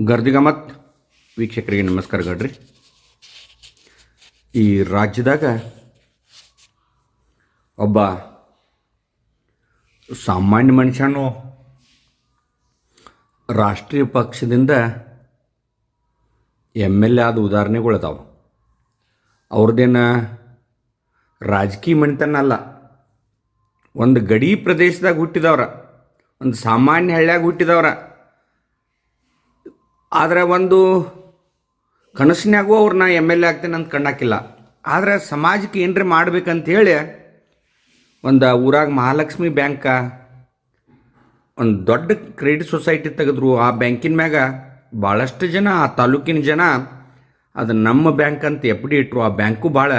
ಗರ್ದಿಗಮತ್. ವೀಕ್ಷಕರಿಗೆ ನಮಸ್ಕಾರ ಗಡ್ರಿ. ಈ ರಾಜ್ಯದಾಗ ಒಬ್ಬ ಸಾಮಾನ್ಯ ಮನುಷ್ಯನು ರಾಷ್ಟ್ರೀಯ ಪಕ್ಷದಿಂದ ಎಂ ಎಲ್ ಎ ಆದ ಉದಾಹರಣೆಗಳು ಅದಾವೆ. ಅವ್ರದ್ದೇನ ರಾಜಕೀಯ ಮಣಿತನ ಅಲ್ಲ. ಒಂದು ಗಡಿ ಪ್ರದೇಶದಾಗ ಹುಟ್ಟಿದವ್ರ, ಒಂದು ಸಾಮಾನ್ಯ ಹಳ್ಳಿಯಾಗ ಹುಟ್ಟಿದವ್ರ ಆದರೆ ಒಂದು ಕನಸಿನಾಗೂ ಅವ್ರನ್ನ ಎಂ ಎಲ್ ಎ ಆಗ್ತೇನೆ ಅಂತ ಕಣ್ಣಾಕಿಲ್ಲ. ಆದರೆ ಸಮಾಜಕ್ಕೆ ಏನರ ಮಾಡ್ಬೇಕಂತ ಹೇಳಿ ಒಂದು ಊರಾಗ ಮಹಾಲಕ್ಷ್ಮಿ ಬ್ಯಾಂಕ ಒಂದು ದೊಡ್ಡ ಕ್ರೆಡಿಟ್ ಸೊಸೈಟಿ ತೆಗೆದ್ರು. ಆ ಬ್ಯಾಂಕಿನ ಮ್ಯಾಗ ಭಾಳಷ್ಟು ಜನ, ಆ ತಾಲೂಕಿನ ಜನ ಅದು ನಮ್ಮ ಬ್ಯಾಂಕ್ ಅಂತ ಎಫ್ ಡಿ ಇಟ್ರು. ಆ ಬ್ಯಾಂಕು ಭಾಳ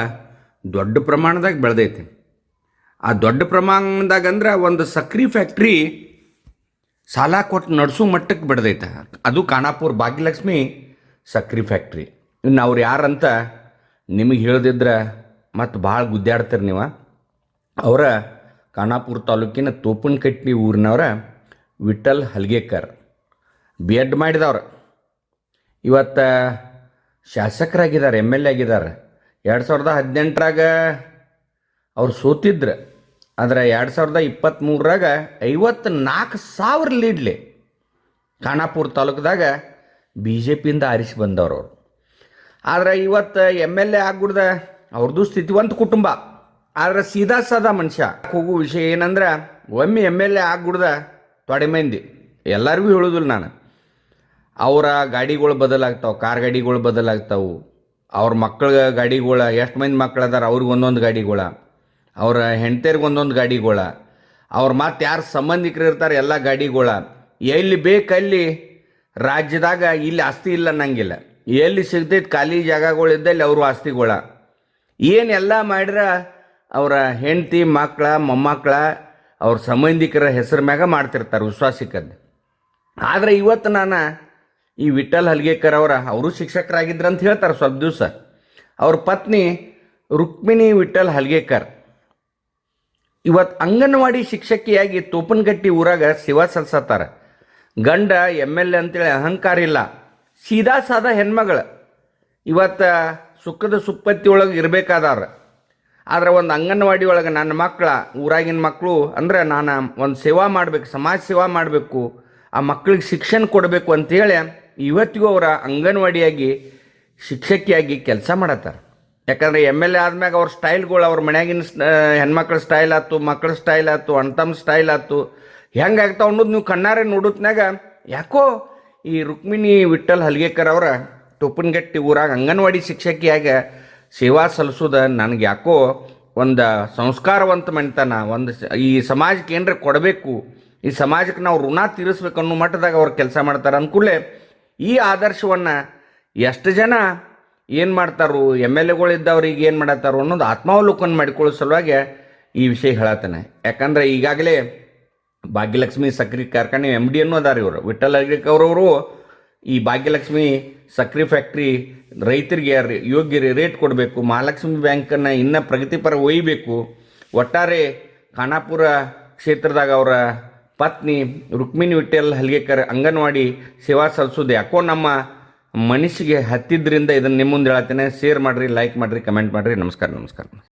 ದೊಡ್ಡ ಪ್ರಮಾಣದಾಗ ಬೆಳೆದೈತಿ. ಆ ದೊಡ್ಡ ಪ್ರಮಾಣದಾಗ ಅಂದ್ರೆ ಒಂದು ಸಕ್ರಿ ಫ್ಯಾಕ್ಟ್ರಿ ಸಾಲ ಕೊಟ್ಟು ನಡೆಸೋ ಮಟ್ಟಕ್ಕೆ ಬೆಳೆದೈತೆ. ಅದು ಖಾನಾಪುರ ಭಾಗ್ಯಲಕ್ಷ್ಮಿ ಸಕ್ರಿ ಫ್ಯಾಕ್ಟ್ರಿ. ಇನ್ನು ಅವ್ರು ಯಾರಂತ ನಿಮಗೆ ಹೇಳ್ದಿದ್ರೆ ಮತ್ತು ಭಾಳ ಗುದ್ದಾಡ್ತಾರೆ ನೀವು. ಅವರ ಖಾನಾಪುರ ತಾಲೂಕಿನ ತೋಪನಕಟ್ಟಿ ಊರಿನವರ ವಿಠಲ್ ಹಲ್ಗೇಕರ್ ಬಿ ಎಡ್ ಮಾಡಿದವ್ರು. ಇವತ್ತು ಶಾಸಕರಾಗಿದ್ದಾರೆ ಎಂ ಎಲ್ ಎ ಆಗಿದ್ದಾರೆ. ಎರಡು ಸಾವಿರದ ಹದಿನೆಂಟರಾಗ ಅವ್ರು ಸೋತಿದ್ರು. ಆದರೆ ಎರಡು ಸಾವಿರದ ಇಪ್ಪತ್ತ್ಮೂರರಾಗ ಐವತ್ತು ನಾಲ್ಕು ಸಾವಿರ ಲೀಡ್ಲಿ ಖಾನಾಪುರ ತಾಲೂಕದಾಗ ಬಿ ಜೆ ಪಿಯಿಂದ ಆರಿಸಿ ಬಂದವರು ಅವರು. ಆದರೆ ಇವತ್ತು ಎಂ ಎಲ್ ಎ ಆಗ್ಬಿಡ್ದ ಅವ್ರದ್ದು ಸ್ಥಿತಿವಂತ ಕುಟುಂಬ. ಆದರೆ ಸೀದಾ ಸಾದಾ ಮನುಷ್ಯ. ಹೋಗೋ ವಿಷಯ ಏನಂದ್ರೆ ಒಮ್ಮೆ ಎಂ ಎಲ್ ಎ ಆಗ್ಬಿಡ್ದ ತೊಡೆ ಮಂದಿ. ಎಲ್ಲರಿಗೂ ಹೇಳೋದಿಲ್ಲ ನಾನು. ಅವರ ಗಾಡಿಗಳು ಬದಲಾಗ್ತಾವೆ, ಕಾರ್ ಗಾಡಿಗಳು ಬದಲಾಗ್ತಾವೆ. ಅವ್ರ ಮಕ್ಕಳ ಗಾಡಿಗಳ, ಎಷ್ಟು ಮಂದಿ ಮಕ್ಳು ಅದಾರ ಅವ್ರಿಗೆ ಒಂದೊಂದು ಗಾಡಿಗಳ. ಅವ್ರ ಹೆಂಡ್ತಿಯರ್ಗೆ ಒಂದೊಂದು ಗಾಡಿಗಳ. ಅವ್ರ ಮತ್ತೆ ಯಾರು ಸಂಬಂಧಿಕರು ಇರ್ತಾರೆ ಎಲ್ಲ ಗಾಡಿಗಳ. ಎಲ್ಲಿ ಬೇಕಲ್ಲಿ ರಾಜ್ಯದಾಗ ಇಲ್ಲಿ ಆಸ್ತಿ ಇಲ್ಲ ಅನ್ನಂಗಿಲ್ಲ. ಎಲ್ಲಿ ಸಿಗ್ತೈತೆ ಖಾಲಿ ಜಾಗಗಳಿದ್ದಲ್ಲಿ ಅವರು ಆಸ್ತಿಗಳ. ಏನೆಲ್ಲ ಮಾಡಿರ ಅವರ ಹೆಂಡತಿ ಮಕ್ಕಳ ಮೊಮ್ಮಕ್ಕಳ ಅವ್ರ ಸಂಬಂಧಿಕರ ಹೆಸರು ಮ್ಯಾಗ ಮಾಡ್ತಿರ್ತಾರೆ ವಿಶ್ವಾಸಿಕದ್ದು ಆದರೆ ಇವತ್ತು ನಾನು ಈ ವಿಠಲ್ ಹಲ್ಗೇಕರ್ ಅವರ, ಅವರು ಅಂತ ಹೇಳ್ತಾರೆ ಸ್ವಲ್ಪ ದಿವಸ. ಅವ್ರ ಪತ್ನಿ ರುಕ್ಮಿಣಿ ವಿಠಲ್ ಹಲ್ಗೇಕರ್. ಇವತ್ತು ಅಂಗನವಾಡಿ ಶಿಕ್ಷಕಿಯಾಗಿ ತೋಪನಗಟ್ಟಿ ಊರಾಗ ಸೇವಾ ಸಲ್ಸತ್ತಾರ. ಗಂಡ ಎಂ ಎಲ್ ಎ ಅಂತೇಳಿ ಅಹಂಕಾರ ಇಲ್ಲ. ಸೀದಾ ಸಾದಾ ಹೆಣ್ಮಗಳು. ಇವತ್ತು ಸುಖದ ಸುಪ್ಪತ್ತಿ ಒಳಗೆ ಇರಬೇಕಾದಾರ. ಆದ್ರೆ ಒಂದು ಅಂಗನವಾಡಿ ಒಳಗೆ ನನ್ನ ಮಕ್ಕಳ ಊರಾಗಿನ ಮಕ್ಕಳು ಅಂದ್ರೆ ನಾನು ಒಂದು ಸೇವಾ ಮಾಡಬೇಕು, ಸಮಾಜ ಸೇವಾ ಮಾಡಬೇಕು, ಆ ಮಕ್ಕಳಿಗೆ ಶಿಕ್ಷಣ ಕೊಡಬೇಕು ಅಂತೇಳಿ ಇವತ್ತಿಗೂ ಅವರ ಅಂಗನವಾಡಿಯಾಗಿ ಶಿಕ್ಷಕಿಯಾಗಿ ಕೆಲಸ ಮಾಡತ್ತಾರ. ಯಾಕಂದ್ರೆ ಎಂ ಎಲ್ ಎ ಆದ್ಮ್ಯಾಗ ಅವ್ರ ಸ್ಟೈಲ್ಗಳು ಅವ್ರ ಮನ್ಯಾಗಿನ ಹೆಣ್ಮಕ್ಳ ಸ್ಟೈಲ್ ಆಯ್ತು ಮಕ್ಕಳ ಸ್ಟೈಲ್ ಆಯ್ತು ಅಣ್ತಮ್ಮ ಸ್ಟೈಲ್ ಆಯ್ತು ಹೆಂಗಾಗ್ತಾವ ಅನ್ನೋದು ನೀವು ಕಣ್ಣಾರೆ ನೋಡುತ್ನಾಗ ಯಾಕೋ ಈ ರುಕ್ಮಿಣಿ ವಿಠಲ್ ಹಲ್ಗೇಕರ್ ಅವರ ಟೋಪನ್ಗಟ್ಟಿ ಊರಾಗ ಅಂಗನವಾಡಿ ಶಿಕ್ಷಕಿಯಾಗ ಸೇವಾ ಸಲ್ಲಿಸೋದು ನನಗೆ ಯಾಕೋ ಒಂದು ಸಂಸ್ಕಾರವಂತ ಮನೆತನ, ಒಂದು ಈ ಸಮಾಜಕ್ಕೆ ಏನರ ಕೊಡಬೇಕು, ಈ ಸಮಾಜಕ್ಕೆ ನಾವು ಋಣ ತೀರಿಸ್ಬೇಕು ಅನ್ನೋ ಮಟ್ಟದಾಗ ಅವ್ರು ಕೆಲಸ ಮಾಡ್ತಾರೆ ಅಂದ್ಕೂಡಲೇ ಈ ಆದರ್ಶವನ್ನು ಎಷ್ಟು ಜನ ಏನು ಮಾಡ್ತಾರೋ? ಎಂ ಎಲ್ ಎಗಳು ಇದ್ದವ್ರಿಗೆ ಏನು ಮಾಡತ್ತಾರು ಅನ್ನೋದು ಆತ್ಮಾವಲೋಕನ ಮಾಡಿಕೊಳ್ಳೋ ಸಲುವಾಗಿ ಈ ವಿಷಯ ಹೇಳತ್ತಾನೆ. ಯಾಕಂದ್ರೆ ಈಗಾಗಲೇ ಭಾಗ್ಯಲಕ್ಷ್ಮಿ ಸಕ್ರಿ ಕಾರ್ಖಾನೆ ಎಂ ಡಿ ಅನ್ನೋ ಅದಾರ ಇವರು. ವಿಠಲ್ ಅವರವರು ಈ ಭಾಗ್ಯಲಕ್ಷ್ಮಿ ಸಕ್ರಿ ಫ್ಯಾಕ್ಟ್ರಿ ರೈತರಿಗೆ ಯೋಗ್ಯ ರೇಟ್ ಕೊಡಬೇಕು, ಮಹಾಲಕ್ಷ್ಮಿ ಬ್ಯಾಂಕನ್ನು ಇನ್ನೂ ಪ್ರಗತಿಪರ ಒಯ್ಯಬೇಕು ಒಟ್ಟಾರೆ ಖಾನಾಪುರ ಕ್ಷೇತ್ರದಾಗ ಅವರ ಪತ್ನಿ ರುಕ್ಮಿಣಿ ವಿಠಲ್ ಹಲ್ಗೇಕರ್ ಅಂಗನವಾಡಿ ಸೇವಾ ಸಲ್ಲಿಸೋದು ಯಾಕೋ ನಮ್ಮ ಮನಸ್ಸಿಗೆ ಹತ್ತಿದ್ರಿಂದ ಇದನ್ನು ನಿಮ್ಮ ಮುಂದೆ ಹೇಳ್ತೇನೆ ಶೇರ್ ಮಾಡಿರಿ ಲೈಕ್ ಮಾಡಿರಿ ಕಮೆಂಟ್ ಮಾಡಿರಿ. ನಮಸ್ಕಾರ ನಮಸ್ಕಾರ.